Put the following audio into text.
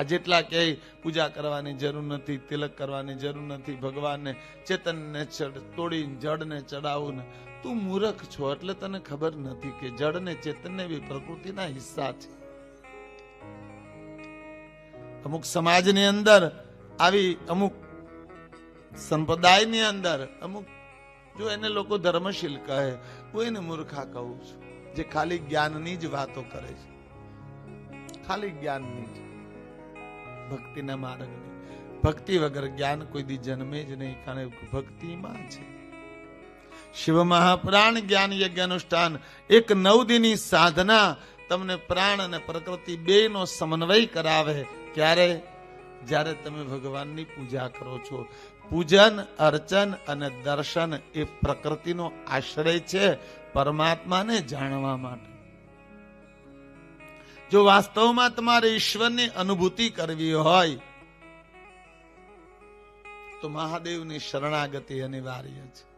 આ જેટલા કે પૂજા કરવાની જરૂર નથી, તિલક કરવાની જરૂર નથી, ભગવાનને ચેતનને ચડ- તોડી જડને ચડાવવું ને. તું મૂર્ખ છો એટલે તને ખબર નથી કે જળને ચેતનને બી પ્રકૃતિના હિસ્સા છે. અમુક સમાજની અંદર આવી અમુક સંપ્રદાયની અંદર અમુક, જો એને લોકો ધર્મશીલ કહે, હું એને મૂર્ખા કહું છું, જે ખાલી જ્ઞાનની જ વાતો કરે છે. ખાલી જ્ઞાનની જ. ભક્તિના માર્ગની ભક્તિ વગર જ્ઞાન કોઈ દી જન્મે જ નહીં, કારણ ભક્તિમાં છે. શિવ મહાપ્રાણ જ્ઞાન યજ્ઞ અનુષ્ઠાન, એક નવ દિની સાધના તમને પ્રાણ અને પ્રકૃતિ બે નો સમન્વય કરાવે. ક્યારે? જ્યારે તમે ભગવાનની પૂજા કરો છો. પૂજન, અર્ચન અને દર્શન એ પ્રકૃતિનો આશ્રય છે પરમાત્માને જાણવા માટે. જો વાસ્તવમાં તમારે ઈશ્વરની અનુભૂતિ કરવી હોય તો મહાદેવની શરણાગતિ અનિવાર્ય છે.